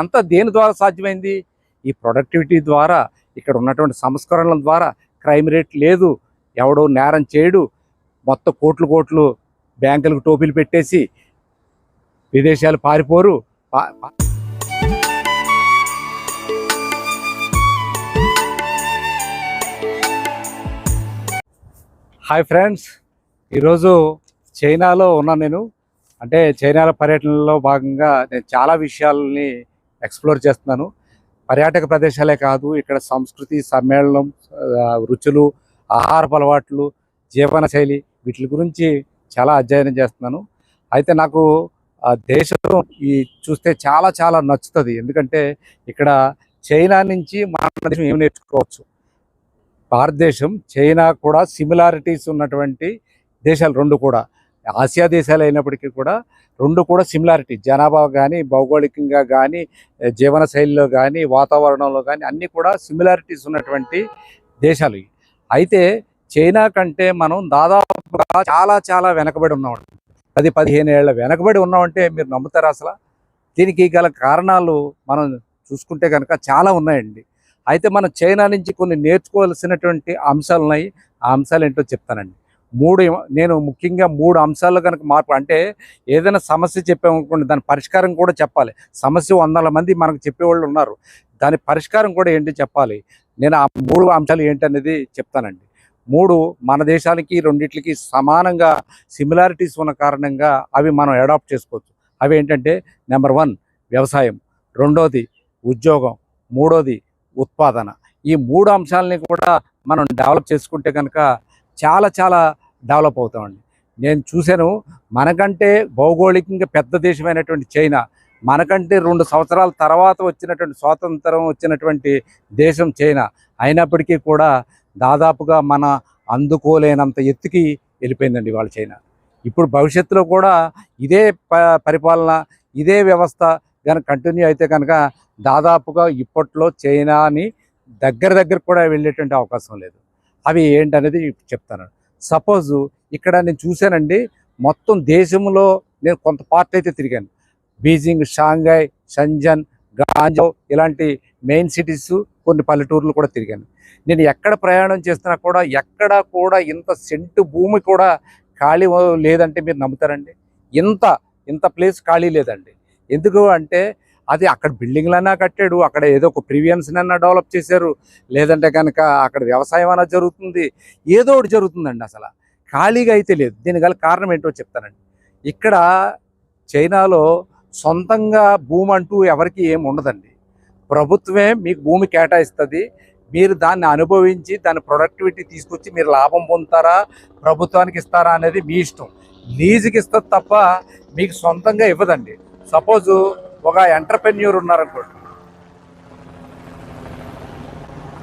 అంతా దేని ద్వారా సాధ్యమైంది? ఈ ప్రొడక్టివిటీ ద్వారా ఇక్కడ ఉన్నటువంటి సంస్కరణల ద్వారా క్రైమ్ రేట్ లేదు ఎవడో నేరం చేయడు మొత్తం కోట్లు కోట్లు బ్యాంకులకు టోపీలు పెట్టేసి విదేశాలు పారిపోరు. హాయ్ ఫ్రెండ్స్ ఈరోజు చైనాలో ఉన్నాను నేను. అంటే చైనాలో పర్యటనలో భాగంగా నేను చాలా విషయాలని ఎక్స్ప్లోర్ చేస్తున్నాను. పర్యాటక ప్రదేశాలే కాదు ఇక్కడ సంస్కృతి సమ్మేళనం రుచులు ఆహారపు అలవాట్లు జీవన శైలి వీటి గురించి చాలా అధ్యయనం చేస్తున్నాను. అయితే నాకు ఆ దేశం ఈ చూస్తే చాలా చాలా నచ్చుతుంది. ఎందుకంటే ఇక్కడ చైనా నుంచి మన దేశం ఏమి నేర్చుకోవచ్చు? భారతదేశం చైనా కూడా సిమిలారిటీస్ ఉన్నటువంటి దేశాలు రెండు కూడా. ఆసియా దేశాలు అయినప్పటికీ కూడా రెండు కూడా సిమిలారిటీ జనాభా కానీ భౌగోళికంగా కానీ జీవన శైలిలో కానీ వాతావరణంలో కానీ అన్నీ కూడా సిమిలారిటీస్ ఉన్నటువంటి దేశాలు అయితే చైనా కంటే మనం దాదాపుగా చాలా చాలా వెనకబడి ఉన్నాం. పది పదిహేను ఏళ్ళ వెనకబడి ఉన్నామంటే మీరు నమ్ముతారా అసలు? దీనికి గల కారణాలు మనం చూసుకుంటే కనుక చాలా ఉన్నాయండి. అయితే మనం చైనా నుంచి కొన్ని నేర్చుకోవాల్సినటువంటి అంశాలు ఉన్నాయి ఆ అంశాలు ఏంటో చెప్తానండి. మూడు నేను ముఖ్యంగా మూడు అంశాలు కనుక మార్పు అంటే ఏదైనా సమస్య చెప్పామనుకోండి దాని పరిష్కారం కూడా చెప్పాలి. సమస్య వందల మంది మనకు చెప్పేవాళ్ళు ఉన్నారు. దాని పరిష్కారం కూడా ఏంటి చెప్పాలి. నేను ఆ మూడు అంశాలు ఏంటనేది చెప్తానండి. మూడు మన దేశానికి రెండిట్లకి సమానంగా సిమిలారిటీస్ ఉన్న కారణంగా అవి మనం అడాప్ట్ చేసుకోవచ్చు. అవి ఏంటంటే నెంబర్ వన్ వ్యవసాయం. రెండోది ఉద్యోగం. మూడోది ఉత్పాదన. ఈ మూడు అంశాలని కూడా మనం డెవలప్ చేసుకుంటే కనుక చాలా చాలా డెవలప్ అవుతామండి నేను చూశాను మనకంటే భౌగోళికంగా పెద్ద దేశమైనటువంటి చైనా మనకంటే రెండు సంవత్సరాల తర్వాత వచ్చినటువంటి స్వాతంత్రం వచ్చినటువంటి దేశం చైనా. అయినప్పటికీ కూడా దాదాపుగా మన అందుకోలేనంత ఎత్తుకి వెళ్ళిపోయిందండి వాళ్ళ చైనా. ఇప్పుడు భవిష్యత్తులో కూడా ఇదే ప పరిపాలన ఇదే వ్యవస్థ కనుక కంటిన్యూ అయితే కనుక దాదాపుగా ఇప్పట్లో చైనాని దగ్గర దగ్గర కూడా వెళ్ళేటువంటి అవకాశం లేదు. అవి ఏంటనేది చెప్తాను. సపోజ్ ఇక్కడ నేను చూశానండి మొత్తం దేశంలో నేను కొంత పార్ట్ అయితే తిరిగాను. బీజింగ్ షాంఘై షంజన్ గాంజో ఇలాంటి మెయిన్ సిటీస్ కొన్ని పల్లెటూర్లు కూడా తిరిగాను. నేను ఎక్కడ ప్రయాణం చేస్తున్నా కూడా ఎక్కడ కూడా ఇంత సెంటు భూమి కూడా ఖాళీ లేదంటే మీరు నమ్ముతారండి. ఇంత ఇంత ప్లేస్ ఖాళీ లేదండి. ఎందుకు అంటే అది అక్కడ బిల్డింగ్లన్నా కట్టాడు అక్కడ ఏదో ఒక ప్రివియన్స్నన్నా డెవలప్ చేశారు. లేదంటే కనుక అక్కడ వ్యవసాయం అన్నా జరుగుతుంది. ఏదో ఒకటి జరుగుతుందండి అసలు. ఖాళీగా అయితే లేదు. దీని గల కారణం ఏంటో చెప్తానండి. ఇక్కడ చైనాలో సొంతంగా భూమి అంటూ ఎవరికి ఏం ఉండదండి. ప్రభుత్వమే మీకు భూమి కేటాయిస్తుంది. మీరు దాన్ని అనుభవించి దాని ప్రొడక్టివిటీ తీసుకొచ్చి మీరు లాభం పొందుతారా ప్రభుత్వానికి ఇస్తారా అనేది మీ ఇష్టం. లీజుకి ఇస్తుంది తప్ప మీకు సొంతంగా ఇవ్వదండి. సపోజు ఒక ఎంటర్ప్రెన్యూర్ ఉన్నారనుకోండి.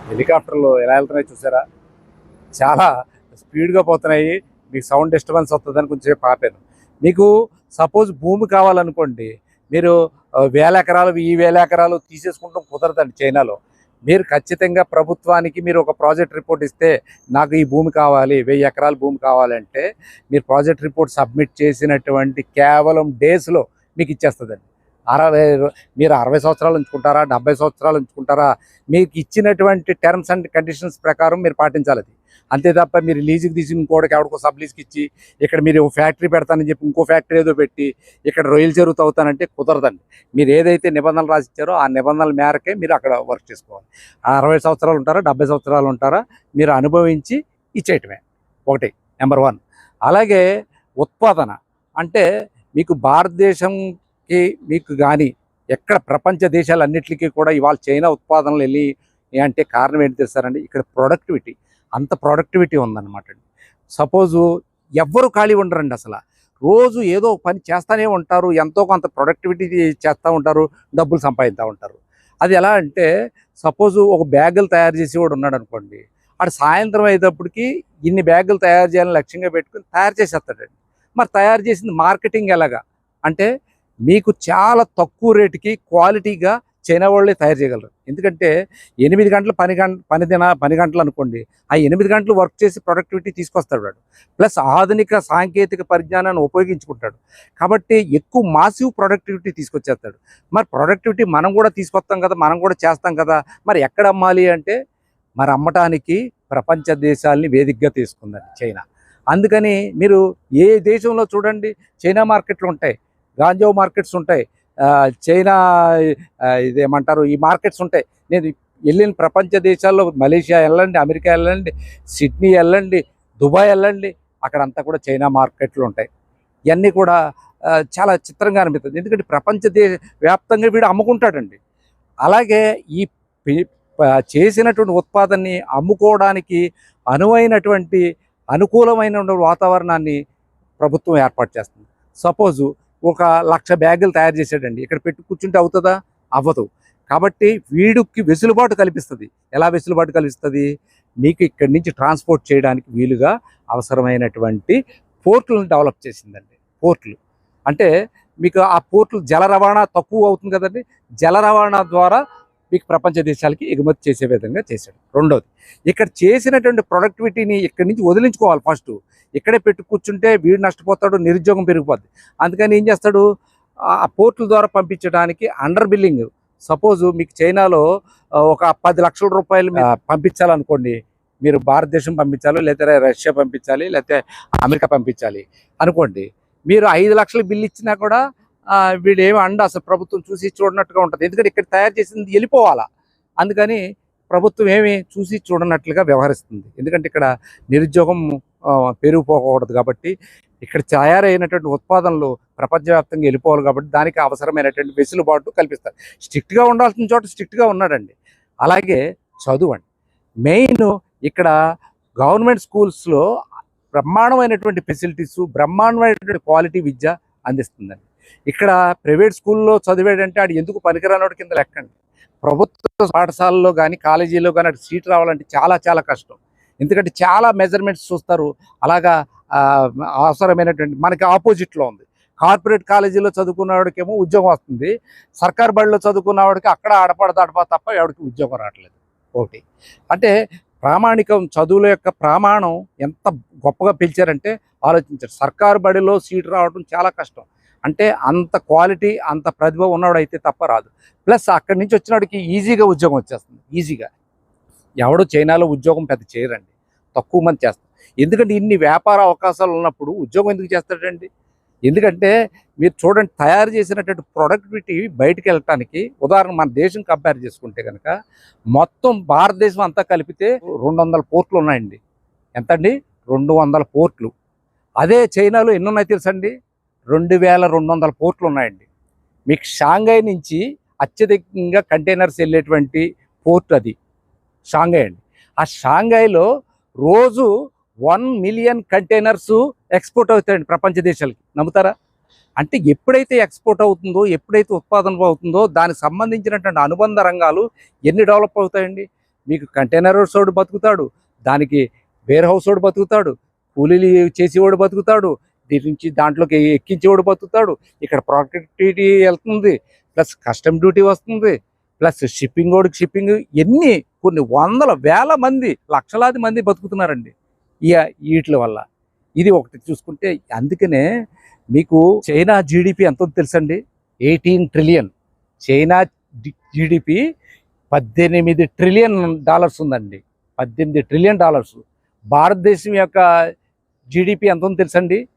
హెలికాప్టర్లు ఎలా వెళ్తున్నాయి చూసారా? చాలా స్పీడ్గా పోతున్నాయి. మీకు సౌండ్ డిస్టర్బెన్స్ వస్తుందని కొంచెం ఆపాను. మీకు సపోజ్ భూమి కావాలనుకోండి మీరు వేల ఎకరాలు ఈ వేల ఎకరాలు తీసేసుకుంటాం కుదరదండి చైనాలో. మీరు ఖచ్చితంగా ప్రభుత్వానికి మీరు ఒక ప్రాజెక్ట్ రిపోర్ట్ ఇస్తే నాకు ఈ భూమి కావాలి వెయ్యి ఎకరాల భూమి కావాలంటే మీరు ప్రాజెక్ట్ రిపోర్ట్ సబ్మిట్ చేసినటువంటి కేవలం డేస్లో మీకు ఇచ్చేస్తుందండి. అరవై మీరు అరవై సంవత్సరాలు ఉంచుకుంటారా డెబ్బై సంవత్సరాలు ఉంచుకుంటారా మీకు ఇచ్చినటువంటి టర్మ్స్ అండ్ కండిషన్స్ ప్రకారం మీరు పాటించాలి అది. అంతే తప్ప మీరు లీజుకి తీసి ఇంకోటికి ఎవరికో సబ్ ఇచ్చి ఇక్కడ మీరు ఫ్యాక్టరీ పెడతానని చెప్పి ఇంకో ఫ్యాక్టరీ ఏదో పెట్టి ఇక్కడ రొయ్యలు చెరువుతూ అవుతానంటే కుదరదండి. మీరు ఏదైతే నిబంధనలు రాసిచ్చారో ఆ నిబంధనల మేరకే మీరు అక్కడ వర్క్ చేసుకోవాలి. ఆ అరవై సంవత్సరాలు ఉంటారా డెబ్బై సంవత్సరాలు ఉంటారా మీరు అనుభవించి ఇచ్చేయటమే. ఒకటి నెంబర్ వన్. అలాగే ఉత్పాదన. అంటే మీకు భారతదేశం భారతదేశంకి మీకు కానీ ఎక్కడ ప్రపంచ దేశాలన్నిటికీ కూడా ఇవాళ చైనా ఉత్పాదనలు వెళ్ళి అంటే కారణం ఏంటి తెలుస్తారండి ఇక్కడ ప్రొడక్టివిటీ అంత ప్రొడక్టివిటీ ఉందన్నమాట అండి. సపోజు ఎవ్వరు ఖాళీ ఉండరండి అసలు. రోజు ఏదో పని చేస్తూనే ఉంటారు ఎంతో కొంత ప్రొడక్టివిటీ చేస్తూ ఉంటారు డబ్బులు సంపాదిస్తూ ఉంటారు. అది ఎలా అంటే సపోజు ఒక బ్యాగులు తయారు చేసేవాడు ఉన్నాడు అనుకోండి అటు సాయంత్రం అయ్యేటప్పటికి ఇన్ని బ్యాగులు తయారు చేయాలని లక్ష్యంగా పెట్టుకుని తయారు చేసేస్తాడండి. మరి తయారు చేసింది మార్కెటింగ్ ఎలాగా? అంటే మీకు చాలా తక్కువ రేటుకి క్వాలిటీగా చైనా వాళ్ళే తయారు చేయగలరు. ఎందుకంటే ఎనిమిది గంటలు పని గంట పని దిన పని గంటలు అనుకోండి ఆ ఎనిమిది గంటలు వర్క్ చేసి ప్రొడక్టివిటీ తీసుకొస్తాడు వాడు. ప్లస్ ఆధునిక సాంకేతిక పరిజ్ఞానాన్ని ఉపయోగించుకుంటాడు. కాబట్టి ఎక్కువ మాసివ్ ప్రొడక్టివిటీ తీసుకొచ్చేస్తాడు. మరి ప్రొడక్టివిటీ మనం కూడా తీసుకొస్తాం కదా మనం కూడా చేస్తాం కదా మరి ఎక్కడ అమ్మాలి అంటే మరి అమ్మటానికి ప్రపంచ దేశాలని వేదికగా తీసుకుందండి చైనా. అందుకని మీరు ఏ దేశంలో చూడండి చైనా మార్కెట్లు ఉంటాయి. గాంజో మార్కెట్స్ ఉంటాయి. చైనా ఇదేమంటారు ఈ మార్కెట్స్ ఉంటాయి. నేను వెళ్ళిన ప్రపంచ దేశాల్లో మలేషియా వెళ్ళండి అమెరికా వెళ్ళండి సిడ్నీ వెళ్ళండి దుబాయ్ వెళ్ళండి అక్కడంతా కూడా చైనా మార్కెట్లు ఉంటాయి. ఇవన్నీ కూడా చాలా చిత్రంగా అనిపిస్తుంది. ఎందుకంటే ప్రపంచ దేశ వ్యాప్తంగా వీడు అమ్ముకుంటాడండి. అలాగే ఈ చేసినటువంటి ఉత్పాదనని అమ్ముకోవడానికి అనువైనటువంటి అనుకూలమైన వాతావరణాన్ని ప్రభుత్వం ఏర్పాటు చేస్తుంది. సపోజు ఒక లక్ష బ్యాగులు తయారు చేశాడండి. ఇక్కడ పెట్టి కూర్చుంటే అవుతుందా? అవ్వదు. కాబట్టి వీడికి వెసులుబాటు కల్పిస్తుంది. ఎలా వెసులుబాటు కల్పిస్తుంది? మీకు ఇక్కడి నుంచి ట్రాన్స్పోర్ట్ చేయడానికి వీలుగా అవసరమైనటువంటి పోర్టులను డెవలప్ చేసిందండి. పోర్టులు. అంటే మీకు ఆ పోర్టులు జల రవాణా తక్కువ అవుతుంది కదండి. జల రవాణా ద్వారా మీకు ప్రపంచ దేశాలకి ఎగుమతి చేసే విధంగా చేశాడు. రెండోది ఇక్కడ చేసినటువంటి ప్రొడక్టివిటీని ఇక్కడి నుంచి వదిలించుకోవాలి ఫస్ట్ ఇక్కడే పెట్టి కూర్చుంటే వీడు నష్టపోతాడు నిరుద్యోగం పెరిగిపోద్ది. అందుకని ఏం చేస్తాడు? ఆ పోర్టుల ద్వారా పంపించడానికి అండర్ బిల్లింగ్ సపోజ్ మీకు చైనాలో ఒక పది లక్షల రూపాయలు పంపించాలనుకోండి. మీరు భారతదేశం పంపించాలి లేకపోతే రష్యా పంపించాలి లేకపోతే అమెరికా పంపించాలి అనుకోండి. మీరు ఐదు లక్షల బిల్లు ఇచ్చినా కూడా వీళ్ళు ఏమి అండ అసలు ప్రభుత్వం చూసి చూడనట్టుగా ఉంటుంది. ఎందుకంటే ఇక్కడ తయారు చేసింది వెళ్ళిపోవాలా. అందుకని ప్రభుత్వం ఏమి చూసి చూడనట్లుగా వ్యవహరిస్తుంది. ఎందుకంటే ఇక్కడ నిరుద్యోగం పెరిగిపోకూడదు కాబట్టి ఇక్కడ తయారైనటువంటి ఉత్పాదనలు ప్రపంచవ్యాప్తంగా వెళ్ళిపోవాలి కాబట్టి దానికి అవసరమైనటువంటి వెసులుబాటు కల్పిస్తారు. స్ట్రిక్ట్గా ఉండాల్సిన చోట స్ట్రిక్ట్గా ఉన్నాడండి. అలాగే చదువు అండి మెయిన్ ఇక్కడ గవర్నమెంట్ స్కూల్స్లో బ్రహ్మాండమైనటువంటి ఫెసిలిటీస్ బ్రహ్మాండమైనటువంటి క్వాలిటీ విద్య అందిస్తుందండి. ఇక్కడ ప్రైవేట్ స్కూల్లో చదివాడంటే ఆడు ఎందుకు పనికిరానోడు కింద లెక్కండి. ప్రభుత్వ పాఠశాలలో కానీ కాలేజీలో కానీ అటు సీట్ రావాలంటే చాలా చాలా కష్టం. ఎందుకంటే చాలా మెజర్మెంట్స్ చూస్తారు. అలాగా అవసరమైనటువంటి మనకి ఆపోజిట్లో ఉంది. కార్పొరేట్ కాలేజీలో చదువుకున్న వాడికేమో ఉద్యోగం వస్తుంది. సర్కార్ బడిలో చదువుకున్న వాడికి అక్కడ ఆడపడ దడప తప్ప ఎవరికి ఉద్యోగం రావట్లేదు. ఒకటి అంటే ప్రామాణికం చదువుల యొక్క ప్రమాణం ఎంత గొప్పగా పిలిచారంటే ఆలోచించారు. సర్కారు బడిలో సీట్ రావడం చాలా కష్టం. అంటే అంత క్వాలిటీ అంత ప్రతిభ ఉన్నవాడైతే తప్ప రాదు. ప్లస్ అక్కడి నుంచి వచ్చినవాడికి ఈజీగా ఉద్యోగం వచ్చేస్తుంది. ఈజీగా. ఎవడో చైనాలో ఉద్యోగం పెద్ద చేయరండి. తక్కువ మంది చేస్తారు. ఎందుకంటే ఇన్ని వ్యాపార అవకాశాలు ఉన్నప్పుడు ఉద్యోగం ఎందుకు చేస్తాడండి? ఎందుకంటే మీరు చూడండి తయారు చేసినటువంటి ప్రొడక్టివిటీ బయటకు వెళ్ళటానికి ఉదాహరణ మన దేశం కంపేర్ చేసుకుంటే కనుక మొత్తం భారతదేశం అంతా కలిపితే రెండు వందల పోర్ట్లు ఉన్నాయండి. ఎంతండి? రెండు వందల పోర్ట్లు. అదే చైనాలో ఎన్ని ఉన్నాయి తెలుసండి? రెండు వేల రెండు వందల పోర్ట్లు ఉన్నాయండి మీకు షాంఘై నుంచి అత్యధికంగా కంటైనర్స్ వెళ్ళేటువంటి పోర్ట్ అది. షాంఘై అండి. ఆ షాంఘైలో రోజు వన్ మిలియన్ కంటైనర్స్ ఎక్స్పోర్ట్ అవుతాయండి ప్రపంచ దేశాలకి. నమ్ముతారా? అంటే ఎప్పుడైతే ఎక్స్పోర్ట్ అవుతుందో ఎప్పుడైతే ఉత్పాదన అవుతుందో దానికి సంబంధించినటువంటి అనుబంధ రంగాలు ఎన్ని డెవలప్ అవుతాయండి? మీకు కంటైనర్ వాడు బతుకుతాడు దానికి వేర్ హౌస్ వాడు బతుకుతాడు కూలీలు చేసేవాడు బతుకుతాడు నుంచి దాంట్లోకి ఎక్కించేవాడు బతుకుతాడు ఇక్కడ ప్రొడక్టివిటీ వెళ్తుంది ప్లస్ కస్టమ్ డ్యూటీ వస్తుంది ప్లస్ షిప్పింగ్ వాడికి షిప్పింగ్ ఎన్ని కొన్ని వందల వేల మంది లక్షలాది మంది బతుకుతున్నారండి ఇక వీటి వల్ల. ఇది ఒకటి చూసుకుంటే అందుకనే మీకు చైనా జీడిపి ఎంత తెలుసండి? Eighteen trillion. చైనా జీడిపి పద్దెనిమిది ట్రిలియన్ డాలర్స్ ఉందండి. పద్దెనిమిది ట్రిలియన్ డాలర్స్. భారతదేశం యొక్క జీడిపి ఎంత ఉందో తెలుసండి?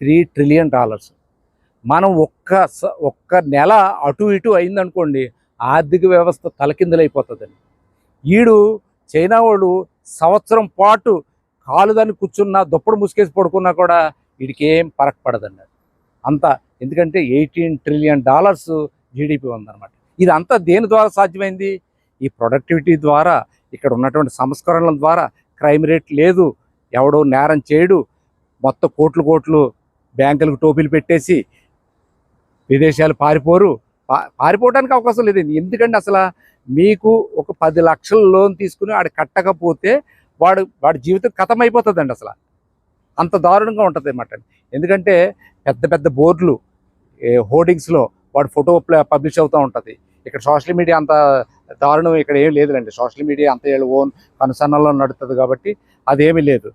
Three trillion dollars. మనం ఒక్క స- ఒక్క నెల అటు ఇటు అయిందనుకోండి ఆర్థిక వ్యవస్థ తలకిందులైపోతుందండి. ఈడు చైనా వాడు సంవత్సరం పాటు కాలు దాన్ని కూర్చున్నా దుప్పడు ముసుకేసి పడుకున్నా కూడా వీడికి ఏం పరక్ పడదండి అంత ఎందుకంటే ఎయిటీన్ ట్రిలియన్ డాలర్స్ జీడిపి ఉందన్నమాట. ఇదంతా దేని ద్వారా సాధ్యమైంది? ఈ ప్రొడక్టివిటీ ద్వారా ఇక్కడ ఉన్నటువంటి సంస్కరణల ద్వారా క్రైమ్ రేట్ లేదు ఎవడో నేరం చేయడు మొత్తం కోట్లు కోట్లు బ్యాంకులకు టోపీలు పెట్టేసి విదేశాలు పారిపోరు. పా- పారిపోవడానికి అవకాశం లేదండి ఎందుకంటే అసలు మీకు ఒక పది లక్షల లోన్ తీసుకుని ఆడు కట్టకపోతే వాడు వాడి జీవితం కథం అయిపోతుందండి అసలు. అంత దారుణంగా ఉంటుంది అనమాట ఎందుకంటే పెద్ద పెద్ద బోర్డులు హోర్డింగ్స్లో వాడు ఫోటో పబ్లిష్ అవుతూ ఉంటుంది. ఇక్కడ సోషల్ మీడియా అంత దారుణం ఇక్కడ ఏం లేదులేండి. సోషల్ మీడియా అంత వీళ్ళు ఓన్ కనుసన్నలో నడుస్తుంది కాబట్టి అదేమీ లేదు.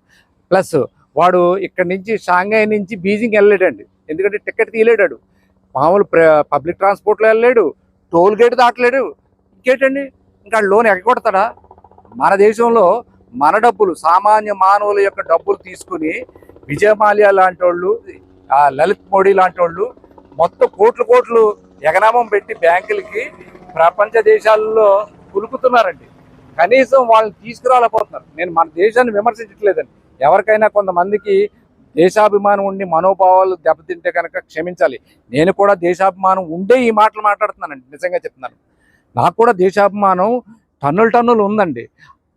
ప్లస్ వాడు ఇక్కడ నుంచి షాంఘై నుంచి బీజింగ్ వెళ్ళలేడండి. ఎందుకంటే టికెట్ తీయలేడాడు. మామూలు పబ్లిక్ ట్రాన్స్పోర్ట్లో వెళ్ళలేడు. టోల్ గేట్ దాటలేడు. ఇంకేటండి? ఇంకా లోన్ ఎగ్గొడతాడా? మన దేశంలో మన డబ్బులు సామాన్య మానవుల యొక్క డబ్బులు తీసుకుని విజయమాల్యా లాంటి వాళ్ళు లలిత్ మోడీ లాంటి వాళ్ళు మొత్తం కోట్లు కోట్లు ఎగనామం పెట్టి బ్యాంకులకి ప్రపంచ దేశాల్లో కులుకుతున్నారండి. కనీసం వాళ్ళని తీసుకురాలేకపోతున్నారు. నేను మన దేశాన్ని విమర్శించట్లేదండి. ఎవరికైనా కొంతమందికి దేశాభిమానం ఉండి మనోభావాలు దెబ్బతింటే కనుక క్షమించాలి. నేను కూడా దేశాభిమానం ఉండే ఈ మాటలు మాట్లాడుతున్నానండి. నిజంగా చెప్తున్నాను. నాకు కూడా దేశాభిమానం టన్నులు టన్నులు ఉందండి.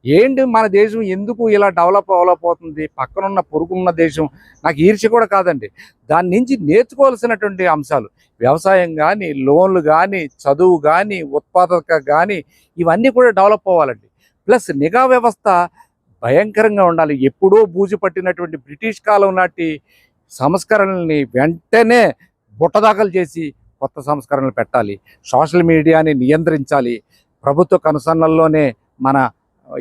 ఏంటి మన దేశం ఎందుకు ఇలా డెవలప్ అవ్వలేకపోతుంది? పక్కనున్న పొరుగున్న దేశం నాకు ఈర్ష్య కూడా కాదండి. దాని నుంచి నేర్చుకోవాల్సినటువంటి అంశాలు వ్యవసాయం కానీ లోన్లు కానీ చదువు కానీ ఉత్పాదక కానీ ఇవన్నీ కూడా డెవలప్ అవ్వాలండి. ప్లస్ నిఘా వ్యవస్థ భయంకరంగా ఉండాలి. ఎప్పుడో బూజు పట్టినటువంటి బ్రిటిష్ కాలం నాటి సంస్కరణల్ని వెంటనే బుట్టదాఖలు చేసి కొత్త సంస్కరణలు పెట్టాలి. సోషల్ మీడియాని నియంత్రించాలి. ప్రభుత్వ కనుసన్నల్లోనే మన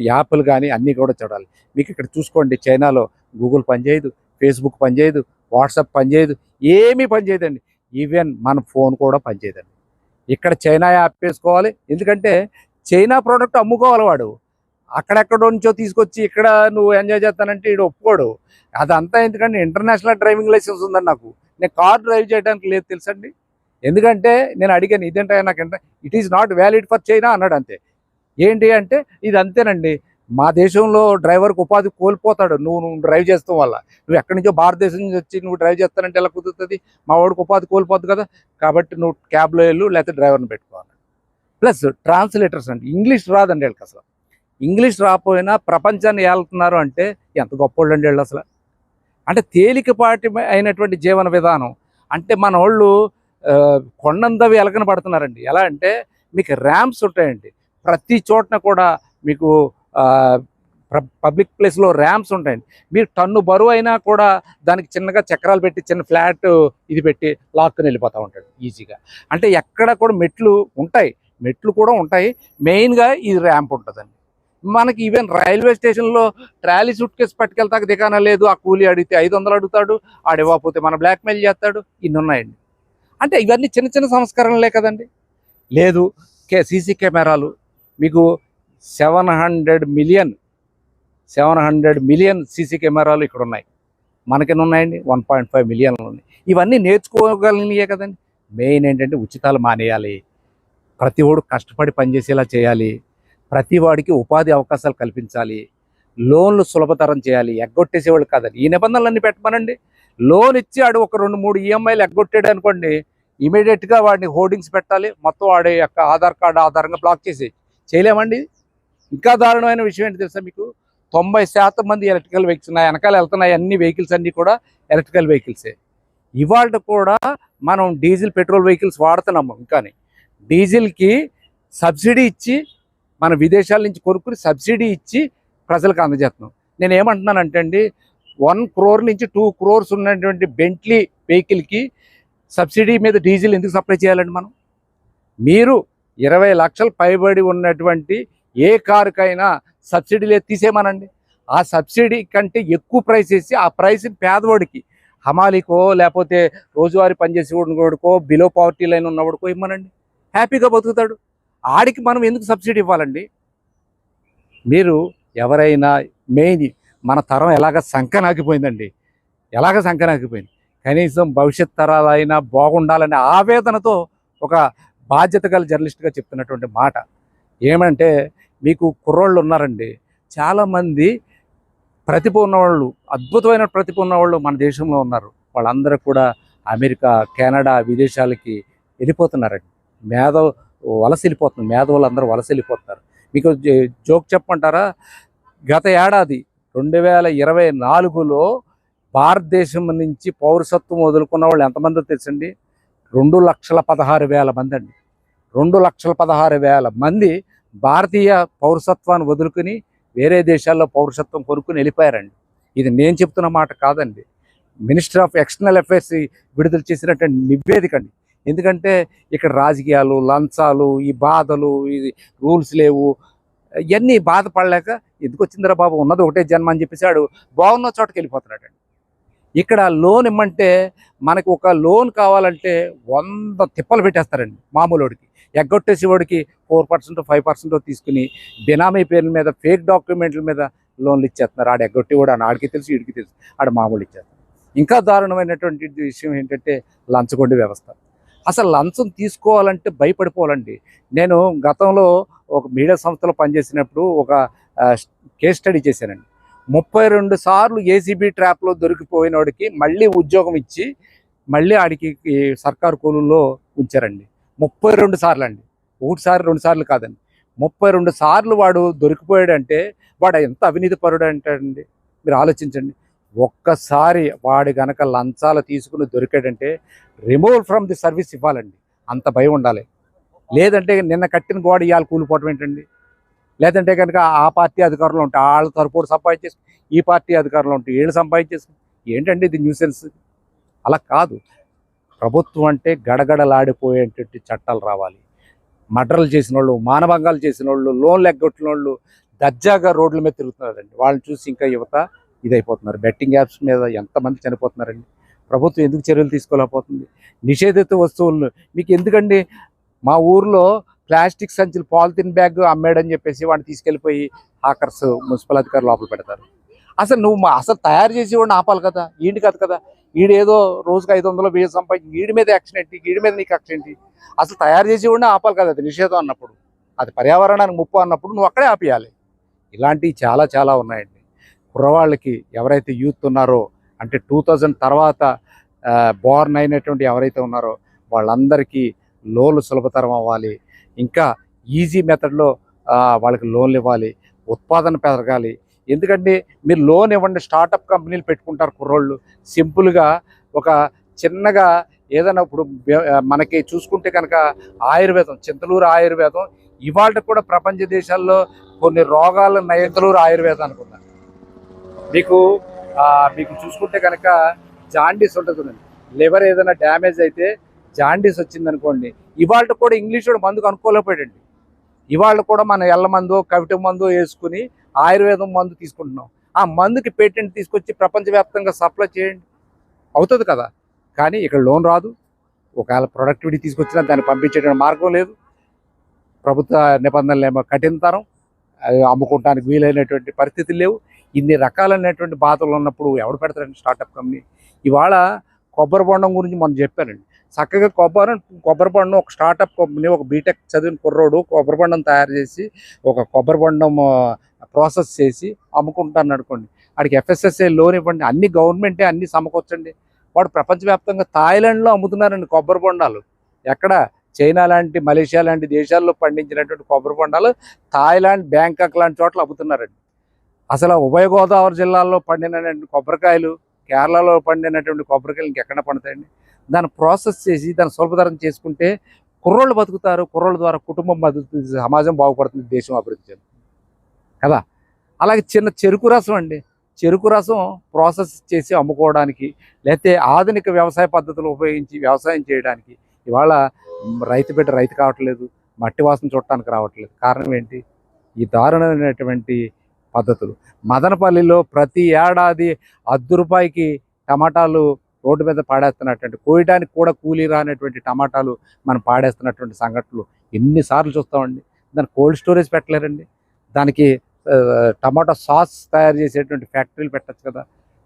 యాప్లు కానీ అన్నీ కూడా చూడాలి. మీకు ఇక్కడ చూసుకోండి చైనాలో గూగుల్ పనిచేయదు ఫేస్బుక్ పనిచేయదు వాట్సాప్ పనిచేయదు ఏమీ పనిచేయదండి. ఈవెన్ మన ఫోన్ కూడా పనిచేయదండి. ఇక్కడ చైనా యాప్ వేసుకోవాలి. ఎందుకంటే చైనా ప్రోడక్ట్ అమ్ముకోవాలి వాడు. అక్కడెక్కడో నుంచో తీసుకొచ్చి ఇక్కడ నువ్వు ఎంజాయ్ చేస్తానంటే ఇడు ఒప్పుకోడు. అదంతా ఎందుకంటే ఇంటర్నేషనల్ డ్రైవింగ్ లైసెన్స్ ఉందండి నాకు. నేను కార్ డ్రైవ్ చేయడానికి లేదు తెలుసండి. ఎందుకంటే నేను అడిగాను ఇదేంటే నాకు it is not valid for China అన్నాడు అంతే. ఏంటి అంటే ఇది అంతేనండి. మా దేశంలో డ్రైవర్కి ఉపాధి కోల్పోతాడు. నువ్వు నువ్వు డ్రైవ్ చేస్తాం వల్ల. నువ్వు ఎక్కడి నుంచో భారతదేశం నుంచి వచ్చి నువ్వు డ్రైవ్ చేస్తానంటే ఎలా కుదురుతుంది? మా వాడికి ఉపాధి కోల్పోద్ది కదా. కాబట్టి నువ్వు క్యాబ్లో వెళ్ళు లేకపోతే డ్రైవర్ని పెట్టుకోవాలి ప్లస్ ట్రాన్స్లేటర్స్ అండి. ఇంగ్లీష్ రాదండి వీళ్ళకి అసలు. ఇంగ్లీష్ రాకపోయినా ప్రపంచాన్ని ఏళ్తున్నారు అంటే ఎంత గొప్పోళ్ళు అండి వీళ్ళు అసలు? అంటే తేలికపాటి అయినటువంటి జీవన విధానం. అంటే మన వాళ్ళు ఆ, కొండంతవి ఎలకన పడుతున్నారండి. ఎలా అంటే మీకు ర్యాంప్స్ ఉంటాయండి. ప్రతి చోటన కూడా మీకు పబ్లిక్ ప్లేస్లో ర్యాంప్స్ ఉంటాయండి. మీరు టన్ను బరువు అయినా కూడా దానికి చిన్నగా చక్రాలు పెట్టి చిన్న ఫ్లాట్ ఇది పెట్టి లాక్కుని వెళ్ళిపోతూ ఉంటాడు ఈజీగా. అంటే ఎక్కడ కూడా మెట్లు ఉంటాయి. మెట్లు కూడా ఉంటాయి. మెయిన్గా ఈ ర్యాంప్ ఉంటుందండి. మనకి ఈవెన్ రైల్వే స్టేషన్లో ట్రాలీ సూట్ కేసు పట్టుకెళ్తాక దిగానా లేదు ఆ కూలీ అడిగితే ఐదు వందలు అడుగుతాడు ఆడివ్వకపోతే మన బ్లాక్మెయిల్ చేస్తాడు ఇన్ని ఉన్నాయండి. అంటే ఇవన్నీ చిన్న చిన్న సంస్కరణలే కదండి. లేదు కే సీసీ కెమెరాలు మీకు seven hundred million seven hundred million CC కెమెరాలు ఇక్కడ ఉన్నాయి. మనకెన్ని ఉన్నాయండి? వన్ పాయింట్ ఫైవ్ మిలియన్లు ఉన్నాయి. ఇవన్నీ నేర్చుకోగలిగినాయే కదండి. మెయిన్ ఏంటంటే ఉచితాలు మానేయాలి. ప్రతి వాడు కష్టపడి పనిచేసేలా చేయాలి. ప్రతి వాడికి ఉపాధి అవకాశాలు కల్పించాలి. లోన్లు సులభతరం చేయాలి. ఎగ్గొట్టేసేవాళ్ళు కాదండి. ఈ నిబంధనలన్నీ పెట్టమనండి. లోన్ ఇచ్చి ఆడు ఒక రెండు మూడు ఈఎంఐలు ఎగ్గొట్టాడు అనుకోండి ఇమీడియట్గా వాడిని హోర్డింగ్స్ పెట్టాలి. మొత్తం వాడి యొక్క ఆధార్ కార్డు ఆధారంగా బ్లాక్ చేసి చేయలేమండి. ఇంకా దారుణమైన విషయం ఏంటి తెలుసా మీకు? తొంభై శాతం మంది ఎలక్ట్రికల్ వెహికల్స్ ఉన్నాయి. వెనకాల వెళ్తున్నాయి అన్ని వెహికల్స్ అన్నీ కూడా ఎలక్ట్రికల్ వెహికల్సే. ఇవాళ కూడా మనం డీజిల్ పెట్రోల్ వెహికల్స్ వాడుతున్నాము ఇంకాని. డీజిల్కి సబ్సిడీ ఇచ్చి మన విదేశాల నుంచి కొనుక్కుని సబ్సిడీ ఇచ్చి ప్రజలకు అందజేస్తున్నాం. నేను ఏమంటున్నానంటే అండి వన్ క్రోర్ నుంచి టూ క్రోర్స్ ఉన్నటువంటి బెంట్లీ వెహికల్కి సబ్సిడీ మీద డీజిల్ ఎందుకు సప్లై చేయాలండి మనం? మీరు ఇరవై లక్షలు పైబడి ఉన్నటువంటి ఏ కారుకైనా సబ్సిడీ లేదు తీసేయమనండి. ఆ సబ్సిడీ కంటే ఎక్కువ ప్రైస్ వేసి ఆ ప్రైస్ని పేదవాడికి హమాలికో లేకపోతే రోజువారీ పనిచేసేవాడికో బిలో పవర్టీ లైన్ ఉన్నవాడికో ఇమ్మనండి. హ్యాపీగా బతుకుతాడు. ఆడికి మనం ఎందుకు సబ్సిడీ ఇవ్వాలండి? మీరు ఎవరైనా మెయిన్ మన తరం ఎలాగ సంకనాకిపోయిందండి. ఎలాగ సంకనాకిపోయింది? కనీసం భవిష్యత్ తరాలైనా బాగుండాలనే ఆవేదనతో ఒక బాధ్యత గల జర్నలిస్ట్గా చెప్తున్నటువంటి మాట. ఏమంటే మీకు కుర్రోళ్ళు ఉన్నారండి. చాలామంది ప్రతిభ ఉన్నవాళ్ళు అద్భుతమైన ప్రతిభ ఉన్నవాళ్ళు మన దేశంలో ఉన్నారు. వాళ్ళందరూ కూడా అమెరికా కెనడా విదేశాలకి వెళ్ళిపోతున్నారండి. మేధ వలస వెళ్ళిపోతున్నారు మేధవులు అందరూ వలస వెళ్ళిపోతున్నారు మీకు జోక్ చెప్పమంటారా? గత ఏడాది రెండు వేల ఇరవై నాలుగులో భారతదేశం నుంచి పౌరసత్వం వదులుకున్న వాళ్ళు ఎంతమందో తెలుసండి? రెండు లక్షల పదహారు వేల మంది అండి. రెండు లక్షల పదహారు వేల మంది భారతీయ పౌరసత్వాన్ని వదులుకుని వేరే దేశాల్లో పౌరసత్వం కొనుక్కుని వెళ్ళిపోయారండి. ఇది నేను చెప్తున్న మాట కాదండి. మినిస్టర్ ఆఫ్ ఎక్స్టర్నల్ అఫైర్స్ విడుదల చేసినటువంటి నివేదిక అండి. ఎందుకంటే ఇక్కడ రాజకీయాలు లంచాలు ఈ బాధలు ఈ రూల్స్ లేవు. ఇవన్నీ బాధపడలేక ఎందుకు వచ్చిందిరా బాబు ఉన్నది ఒకటే జన్మ అని చెప్పేసాడు. బాగున్న చోటకి వెళ్ళిపోతున్నాడు ఇక్కడ లోన్ ఇమ్మంటే మనకు ఒక లోన్ కావాలంటే వంద తిప్పలు పెట్టేస్తారండి మామూలుడికి. ఎగ్గొట్టేసి వాడికి ఫోర్ పర్సెంట్ ఫైవ్ పర్సెంట్ తీసుకుని బినామీ పేర్ల మీద ఫేక్ డాక్యుమెంట్ల మీద లోన్లు ఇచ్చేస్తున్నారు. ఆడ ఎగ్గొట్టి కూడా ఆడికి తెలుసు వీడికి తెలుసు. ఆడ మామూలు ఇచ్చేస్తారు ఇంకా దారుణమైనటువంటి విషయం ఏంటంటే లంచగొండి వ్యవస్థ. అసలు లంచం తీసుకోవాలంటే భయపడిపోవాలండి. నేను గతంలో ఒక మీడియా సంస్థలో పనిచేసినప్పుడు ఒక కేస్ స్టడీ చేశానండి. ముప్పై రెండు సార్లు ఏసీబీ ట్రాప్లో దొరికిపోయిన వాడికి మళ్ళీ ఉద్యోగం ఇచ్చి మళ్ళీ ఆడికి సర్కారు కూలుల్లో ఉంచారండి. ముప్పై రెండు సార్లు అండి ఒకటిసారి రెండు సార్లు కాదండి. ముప్పై రెండు సార్లు వాడు దొరికిపోయాడంటే వాడు ఎంత అవినీతి పరుడు అంటాడండి మీరు ఆలోచించండి. ఒక్కసారి వాడు గనక లంచాలు తీసుకుని దొరికాడంటే రిమూవ్ ఫ్రమ్ ది సర్వీస్ ఇవ్వాలండి. అంత భయం ఉండాలి. లేదంటే నిన్న కట్టిన గోడ ఇవాళ కూలిపోవటం ఏంటండి? లేదంటే కనుక ఆ పార్టీ అధికారంలో ఉంటే వాళ్ళ తరపుడు సంపాదించేసి ఈ పార్టీ అధికారంలో ఉంటే వీళ్ళు సంపాదించేసి ఏంటండి ఇది న్యూసెన్స్? అలా కాదు. ప్రభుత్వం అంటే గడగడలాడిపోయేటువంటి చట్టాలు రావాలి. మర్డర్లు చేసిన వాళ్ళు మానభంగాలు చేసిన వాళ్ళు లోన్లు ఎగ్గొట్టిన వాళ్ళు దర్జాగా రోడ్ల మీద తిరుగుతున్నారండి. వాళ్ళని చూసి ఇంకా యువత ఇదైపోతున్నారు. బెట్టింగ్ యాప్స్ మీద ఎంతమంది చనిపోతున్నారండి? ప్రభుత్వం ఎందుకు చర్యలు తీసుకోలేకపోతుంది? నిషేధిత వస్తువులను మీకు ఎందుకండి? మా ఊర్లో ప్లాస్టిక్ సంచులు పాలిథిన్ బ్యాగ్ అమ్మాడని చెప్పేసి వాడిని తీసుకెళ్ళిపోయి హాకర్స్ మున్సిపల్ అధికారులు లోపల పెడతారు. అసలు నువ్వు మా అసలు తయారు చేసి వాడిని ఆపాలి కదా? ఈడు కాదు కదా? ఈడేదో రోజుకి ఐదు వందలు వెయ్యి సంపాదించి వీడి మీద యాక్షన్ ఏంటి? ఈడి మీద నీకు యాక్షన్ ఏంటి? అసలు తయారు చేసి వాడిని ఆపాలి కదా అది నిషేధం అన్నప్పుడు. అది పర్యావరణానికి ముప్పు అన్నప్పుడు నువ్వు అక్కడే ఆపేయాలి. ఇలాంటివి చాలా చాలా ఉన్నాయండి. కుర్రవాళ్ళకి ఎవరైతే యూత్ ఉన్నారో అంటే టూ థౌజండ్ తర్వాత బోర్న్ అయినటువంటి ఎవరైతే ఉన్నారో వాళ్ళందరికీ లోన్లు సులభతరం అవ్వాలి. ఇంకా ఈజీ మెథడ్లో వాళ్ళకి లోన్లు ఇవ్వాలి. ఉత్పాదన పెరగాలి. ఎందుకంటే మీరు లోన్ ఇవ్వండి స్టార్టప్ కంపెనీలు పెట్టుకుంటారు కుర్రోళ్ళు. సింపుల్గా ఒక చిన్నగా ఏదైనా ఇప్పుడు మనకి చూసుకుంటే కనుక ఆయుర్వేదం చింతలూరు ఆయుర్వేదం ఇవాళ కూడా ప్రపంచ దేశాల్లో కొన్ని రోగాలు నయంతలూరు ఆయుర్వేదం అనుకున్నాను మీకు మీకు చూసుకుంటే కనుక జాండీస్ ఉంటుంది లివర్ ఏదైనా డ్యామేజ్ అయితే జాండీస్ వచ్చింది అనుకోండి ఇవాళ కూడా ఇంగ్లీష్ వాడు మందుకు అనుకోలేకపోయాడండి. ఇవాళ కూడా మన ఎల్ల మందు కవిట మందు వేసుకుని ఆయుర్వేదం మందు తీసుకుంటున్నాం. ఆ మందుకి పేటెంట్ తీసుకొచ్చి ప్రపంచవ్యాప్తంగా సప్లై చేయండి. అవుతుంది కదా. కానీ ఇక్కడ లోన్ రాదు. ఒకవేళ ప్రొడక్టివిటీ తీసుకొచ్చినా దాన్ని పంపించేటువంటి మార్గం లేదు. ప్రభుత్వ నిబంధనలు ఏమో కఠినతరం అది అమ్ముకోవడానికి వీలైనటువంటి పరిస్థితులు లేవు. ఇన్ని రకాలైనటువంటి బాధలు ఉన్నప్పుడు ఎవడు పెడతారండి స్టార్టప్ కంపెనీ ఇవాళ కొబ్బరి బొండం గురించి మనం చెప్పానండి చక్కగా కొబ్బరి కొబ్బరి బొండం ఒక స్టార్టప్ కంపెనీ ఒక బీటెక్ చదివిన కుర్రోడు కొబ్బరి బొండం తయారు చేసి ఒక కొబ్బరి బొండం ప్రాసెస్ చేసి అమ్ముకుంటాను అనుకోండి. వాడికి ఎఫ్ఎస్ఎస్ఏ లోన్ ఇవ్వండి. అన్ని గవర్నమెంటే అన్ని సమకూర్చండి. వాడు ప్రపంచవ్యాప్తంగా థాయిలాండ్లో అమ్ముతున్నారండి కొబ్బరి బొండాలు. ఎక్కడ? చైనా లాంటి మలేషియా లాంటి దేశాల్లో పండించినటువంటి కొబ్బరి బొండాలు థాయిలాండ్ బ్యాంకాక్ లాంటి చోట్ల అమ్ముతున్నారండి. అసలు ఉభయ గోదావరి జిల్లాల్లో పండినటువంటి కొబ్బరికాయలు కేరళలో పండినటువంటి కొబ్బరికాయలు ఇంకెక్కడ పండుతాయండి? దాన్ని ప్రాసెస్ చేసి దాన్ని సులభతరం చేసుకుంటే కుర్రోళ్ళు బతుకుతారు కుర్రోళ్ళ ద్వారా కుటుంబం బతుకుతుంది సమాజం బాగుపడుతుంది దేశం అభివృద్ధి చెందుతుంది. కదా? అలాగే చిన్న చెరుకు రసం అండి. చెరుకు రసం ప్రాసెస్ చేసి అమ్ముకోవడానికి లేకపోతే ఆధునిక వ్యవసాయ పద్ధతులు ఉపయోగించి వ్యవసాయం చేయడానికి ఇవాళ రైతు బిడ్డ రైతు కావట్లేదు మట్టి వాసన చూడటానికి రావట్లేదు. కారణం ఏంటి? ఈ దారుణమైనటువంటి పద్ధతులు. మదనపల్లిలో ప్రతి ఏడాది అర్ధ రూపాయికి టమాటాలు రోడ్డు మీద పాడేస్తున్నటువంటి కోయడానికి కూడా కూలీ రానటువంటి టమాటాలు మనం పాడేస్తున్నటువంటి సంఘటనలు ఎన్నిసార్లు చూస్తామండి దాని కోల్డ్ స్టోరేజ్ పెట్టలేరండి. దానికి టమాటా సాస్ తయారు చేసేటువంటి ఫ్యాక్టరీలు పెట్టచ్చు కదా.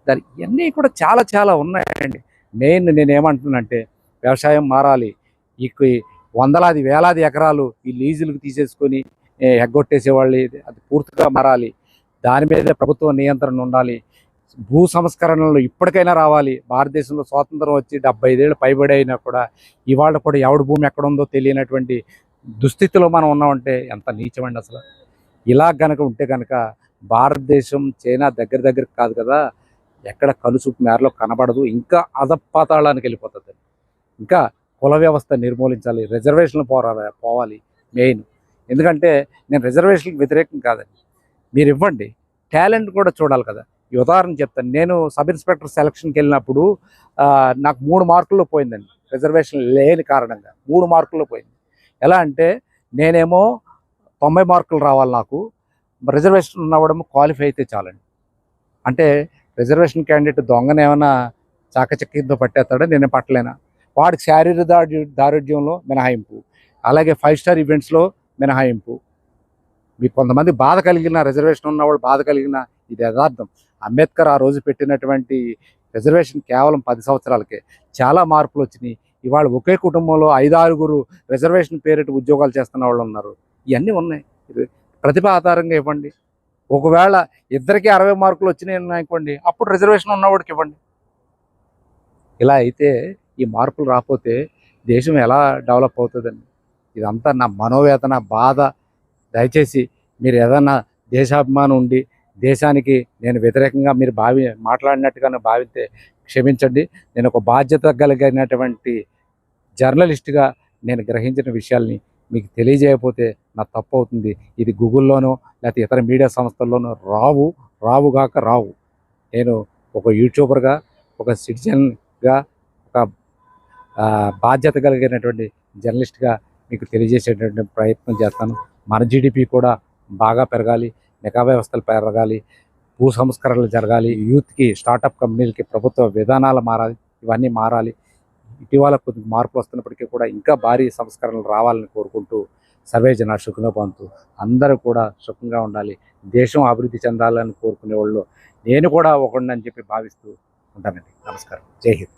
దాని ఇవన్నీ కూడా చాలా చాలా ఉన్నాయండి. మెయిన్ నేను ఏమంటున్నానంటే వ్యవసాయం మారాలి. ఈ వందలాది వేలాది ఎకరాలు ఈ లీజులకు తీసేసుకొని ఎగ్గొట్టేసేవాళ్ళు అది పూర్తిగా మారాలి. దాని మీద ప్రభుత్వ నియంత్రణ ఉండాలి. భూ సంస్కరణలు ఇప్పటికైనా రావాలి. భారతదేశంలో స్వాతంత్రం వచ్చి డెబ్బై ఐదేళ్ళు పైబడి అయినా కూడా ఇవాళ కూడా ఎవడి భూమి ఎక్కడ ఉందో తెలియనటువంటి దుస్థితిలో మనం ఉన్నామంటే ఎంత నీచమండి అసలు. ఇలా గనక ఉంటే కనుక భారతదేశం చైనా దగ్గర దగ్గర కాదు కదా ఎక్కడ కలుసుపు మేరలో కనబడదు. ఇంకా అధపాతాళానికి వెళ్ళిపోతుంది. ఇంకా కుల వ్యవస్థ నిర్మూలించాలి. రిజర్వేషన్లు పోరా పోవాలి మెయిన్. ఎందుకంటే నేను రిజర్వేషన్కి వ్యతిరేకం కాదండి. మీరు ఇవ్వండి టాలెంట్ కూడా చూడాలి కదా. ఈ ఉదాహరణ చెప్తాను. నేను సబ్ ఇన్స్పెక్టర్ సెలక్షన్కి వెళ్ళినప్పుడు నాకు మూడు మార్కుల్లో పోయిందండి. రిజర్వేషన్ లేని కారణంగా మూడు మార్కుల్లో పోయింది. ఎలా అంటే నేనేమో తొంభై మార్కులు రావాలి నాకు. రిజర్వేషన్ ఉన్నవడం క్వాలిఫై అయితే చాలండి. అంటే రిజర్వేషన్ క్యాండిడేట్ దొంగను ఏమైనా చాకచక్యంతో పట్టేస్తాడో? నేను పట్టలేనా? వాడికి శారీరక దారుఢ్యంలో మినహాయింపు. అలాగే ఫైవ్ స్టార్ ఈవెంట్స్లో మినహాయింపు. మీకు కొంతమంది బాధ కలిగిన రిజర్వేషన్ ఉన్నవాడు బాధ కలిగిన ఇది యథార్థం. అంబేద్కర్ ఆ రోజు పెట్టినటువంటి రిజర్వేషన్ కేవలం పది సంవత్సరాలకే. చాలా మార్పులు వచ్చినాయి. ఇవాళ ఒకే కుటుంబంలో ఐదు ఆరుగురు రిజర్వేషన్ పేరిట ఉద్యోగాలు చేస్తున్న వాళ్ళు ఉన్నారు. ఇవన్నీ ఉన్నాయి. ప్రతిభ ఆధారంగా ఇవ్వండి. ఒకవేళ ఇద్దరికి అరవై మార్కులు వచ్చినాయి అనుకోండి అప్పుడు రిజర్వేషన్ ఉన్నవాడికి ఇవ్వండి. ఇలా అయితే ఈ మార్పులు రాకపోతే దేశం ఎలా డెవలప్ అవుతుందండి? ఇదంతా నా మనోవేదన బాధ దయచేసి మీరు ఏదన్నా దేశాభిమానం ఉండి దేశానికి నేను వ్యతిరేకంగా మీరు భావి మాట్లాడినట్టుగా భావిస్తే క్షమించండి. నేను ఒక బాధ్యత కలిగినటువంటి జర్నలిస్ట్గా నేను గ్రహించిన విషయాల్ని మీకు తెలియజేయకపోతే నా తప్పు అవుతుంది. ఇది గూగుల్లోనో లేకపోతే ఇతర మీడియా సంస్థల్లోనో రావు రావుగాక రావు. నేను ఒక యూట్యూబర్గా ఒక సిటిజన్గా ఒక బాధ్యత కలిగినటువంటి జర్నలిస్ట్గా మీకు తెలియజేసేటటువంటి ప్రయత్నం చేస్తాను. మన జీడిపి కూడా బాగా పెరగాలి నిఘా వ్యవస్థలు పెరగాలి భూ సంస్కరణలు జరగాలి యూత్కి స్టార్టప్ కంపెనీలకి ప్రభుత్వ విధానాలు మారాలి ఇవన్నీ మారాలి. ఇటీవల కొద్ది మార్పులు వస్తున్నప్పటికీ కూడా ఇంకా భారీ సంస్కరణలు రావాలని కోరుకుంటూ సర్వే జన సుఖనోపంతు అందరూ కూడా సుఖంగా ఉండాలి. దేశం అభివృద్ధి చెందాలని కోరుకునే వాళ్ళు నేను కూడా ఒకడిని అని చెప్పి భావిస్తూ ఉంటానండి. నమస్కారం. జై హింద్.